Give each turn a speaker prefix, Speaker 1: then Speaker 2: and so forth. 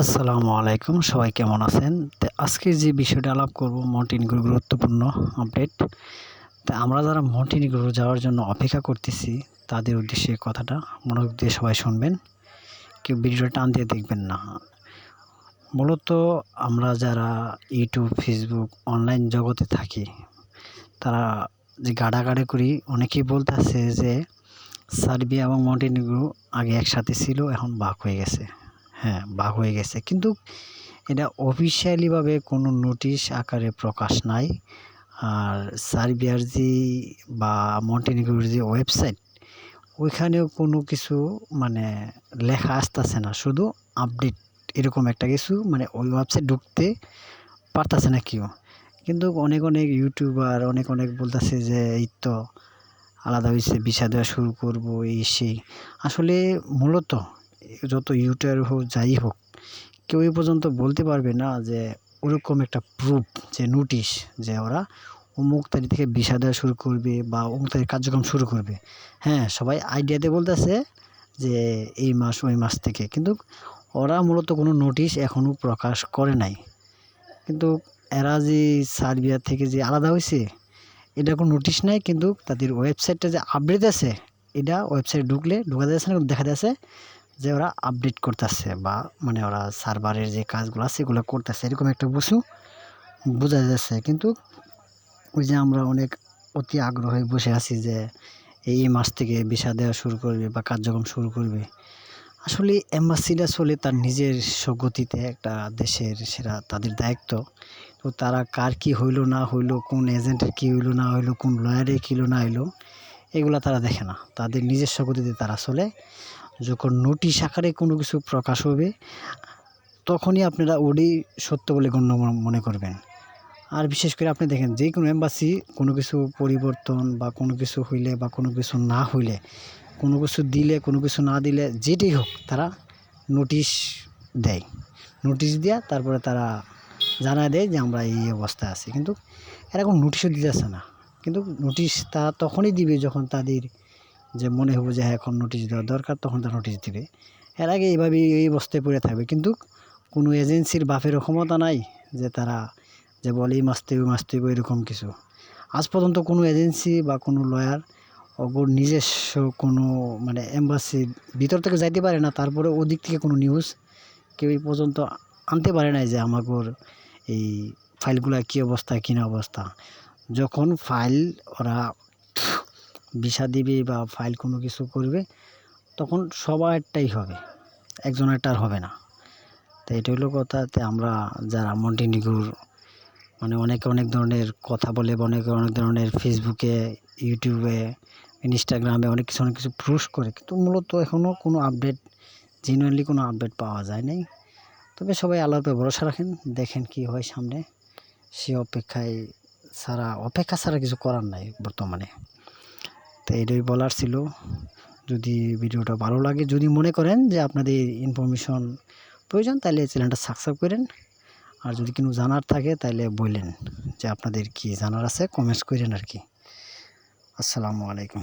Speaker 1: আসসালামু আলাইকুম, সবাই কেমন আছেন? তো আজকে যে বিষয়টা আলাপ করব মন্টিনিগ্রো গুরুত্বপূর্ণ আপডেট। তা আমরা যারা মন্টিনিগ্রো যাওয়ার জন্য অপেক্ষা করতেছি, তাদের উদ্দেশ্যে কথাটা মনোযোগ দিয়ে সবাই শুনবেন। কেউ ভিডিওটা টান দিয়ে দেখবেন না। মূলত আমরা যারা ইউটিউব, ফেসবুক অনলাইন জগতে থাকি, তারা যে গাড়াগাড়ি করি, অনেকেই বলতে বলতেছে যে সার্বিয়া এবং মন্টিনিগ্রো আগে একসাথে ছিল, এখন বাক হয়ে গেছে। হ্যাঁ বাঘ হয়ে গেছে। কিন্তু এটা অফিসিয়ালিভাবে কোনো নোটিশ আকারে প্রকাশ নাই। আর সার্বিয়ার যে বা মন্টেনিগ্রোর যে ওয়েবসাইট ওইখানেও কোনো কিছু মানে লেখা আসতেছে না। শুধু আপডেট এরকম একটা কিছু মানে ওই ওয়েবসাইট ঢুকতে পারতেছে না কেউ। কিন্তু অনেক অনেক ইউটিউবার অনেক অনেক বলতেছে যে এই তো আলাদা হয়েছে বিষা দেওয়া শুরু করব, এই সেই। আসলে মূলত যত ইউটিউবার হোক, যাই হোক, কেউ এই পর্যন্ত বলতে পারবে না যে ওরকম একটা প্রুফ যে নোটিশ যে ওরা অমুক তারিখ থেকে বিষা দেওয়া শুরু করবে বা অমুক তারিখ কার্যক্রম শুরু করবে। হ্যাঁ সবাই আইডিয়াতে বলতেছে যে এই মাস, ওই মাস থেকে। কিন্তু ওরা মূলত কোনো নোটিশ এখনও প্রকাশ করে নাই। কিন্তু এরা যে সার্বিয়া থেকে যে আলাদা হয়েছে, এটা কোনো নোটিশ নাই, কিন্তু তাদের ওয়েবসাইটটা যে আপডেট আছে, এটা ওয়েবসাইট ঢুকলে ঢুকা যাচ্ছে না দেখা যাচ্ছে যে ওরা আপডেট করতেছে বা মানে ওরা সার্ভারের যে কাজগুলো আছে সেগুলো করতেছে, এরকম একটা বসু বোঝা যাচ্ছে। কিন্তু ওই যে আমরা অনেক অতি আগ্রহে বসে আছি যে এই মাস থেকে ভিসা দেওয়া শুরু করবে বা কার্যক্রম শুরু করবে। আসলে এম্বাসিটা চলে তার নিজের গতিতে একটা দেশের সেরা তাদের দায়িত্ব। তো তারা কার কি হইল, না হইল, কোন এজেন্টের কি হইল, না হইল, কোন লয়ারের কী হইল, না হইল, এগুলো তারা দেখে না। তাদের নিজের গতিতে তারা চলে। যখন নোটিশ আকারে কোনো কিছু প্রকাশ হবে, তখনই আপনারা ওডি সত্য বলে গণ্য মনে করবেন। আর বিশেষ করে আপনি দেখেন, যে কোনো এম্বাসি কোনো কিছু পরিবর্তন বা কোনো কিছু হইলে বা কোনো কিছু না হইলে, কোনো কিছু দিলে, কোনো কিছু না দিলে, যেটাই হোক তারা নোটিশ দেয়। নোটিশ দেওয়া তারপরে তারা জানায় দেয় যে আমরা এই অবস্থায় আছি। কিন্তু এরকম নোটিশও দিতেছে না। কিন্তু নোটিশ তা তখনই দিবে যখন তাদের যে মনে হবে যে হ্যাঁ এখন নোটিশ দেওয়া দরকার, তখন তারা নোটিশ দিবে। এর আগে এইভাবে এই অবস্থায় পড়ে থাকবে। কিন্তু কোনো এজেন্সির বাপেরও ক্ষমতা নাই যে তারা যে বলে এই মাস থেকে মাস এরকম কিছু। আজ পর্যন্ত কোনো এজেন্সি বা কোনো লয়ার ওর নিজস্ব কোনো মানে এম্বাসির ভিতর থেকে যাইতে পারে না, তারপরে ওদিক থেকে কোনো নিউজ কেউ এই পর্যন্ত আনতে পারে নাই যে আমাগোর এই ফাইলগুলো কী অবস্থা, কী না অবস্থা। যখন ফাইল ওরা ভিসা দিবে বা ফাইল কোনো কিছু করবে, তখন সবারটাই হবে একজনেরটা আর হবে না। তো এটা হলো কথা। তে আমরা যারা মন্টিনিগুর মানে অনেকে অনেক ধরনের কথা বলে বা অনেকে অনেক ধরনের ফেসবুকে ইউটিউবে ইনস্টাগ্রামে অনেক কিছু অনেক কিছু পোস্ট করে, কিন্তু মূলত এখনও কোনো আপডেট জেনুইনলি কোনো আপডেট পাওয়া যায় নাই। তবে সবাই উপরে ভরসা রাখেন, দেখেন কি হয় সামনে। সে অপেক্ষায় ছাড়া, অপেক্ষা ছাড়া কিছু করার নাই বর্তমানে। তো এটাই বলার ছিল। যদি ভিডিওটা ভালো লাগে, যদি মনে করেন যে আপনাদের ইনফরমেশন প্রয়োজন, তাহলে চ্যানেলটা সাবস্ক্রাইব করেন। আর যদি কোনো জানার থাকে, তাহলে বললেন যে আপনাদের কি জানার আছে কমেন্টস করেন আর কি। আসসালামু আলাইকুম।